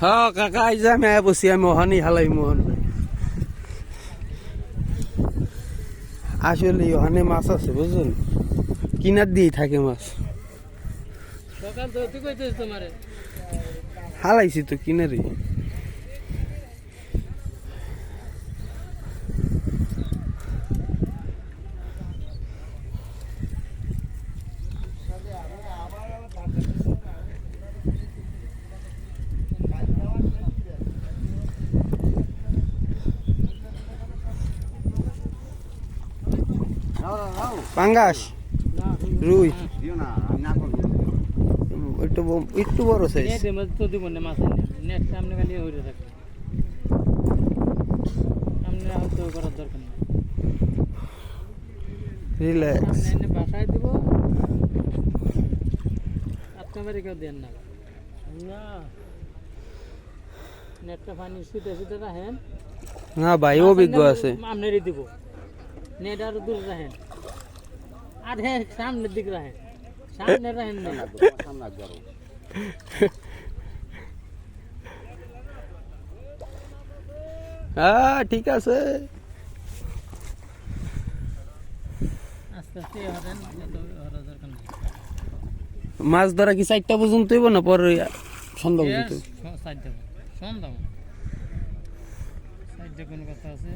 হ্যাঁ কাকা আইজা আমি আয়া বসি আমি ওহানি হালাই মোহন আসলে ওখানে মাছ আছে বুঝলেন কিনার দিয়ে থাকে মাছ। হালাইছি তো কিনারে পাঙ্গাস রুই। একটু একটু বড় সাইজ তো দিব না মাছ নেট। সামনে খালি থাকে। সামনে হয়তো করার দরকার নেই। রিল্যাক্স এনে বাসায় দিব। আপনার কেউ দেন না। না। নেটটা পানি শুতে শুতে রাখেন। না ভাই অভিজ্ঞ আছে। আপনারই দিব। নেট আরও দূর রাখেন। আর হ্যাঁ সামনের দিক রাখেন। সামনে রাখেন না সামনে আরও হ্যাঁ ঠিক আছে। মাছ ধরা কি চারটা পর্যন্ত হইব না পরে সন্ধ্যা পর্যন্ত? দিয়ে কোনো কথা আছে?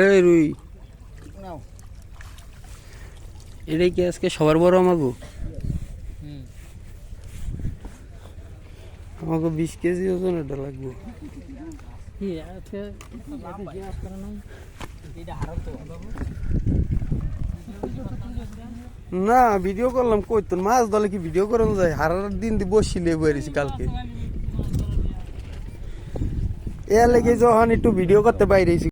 এই রুই। এটাই কি আজকে সবার বড় আমাগো? আমাকে বিশ কেজি ওজন এটা লাগবে। তো। না ভিডিও করলাম কই তোর? মাছ ধরলে কি ভিডিও করানো যায়? হারার দিন দি বসিলে বইরেছি কালকে। এর লেগে যখন একটু ভিডিও করতে বাইরেছি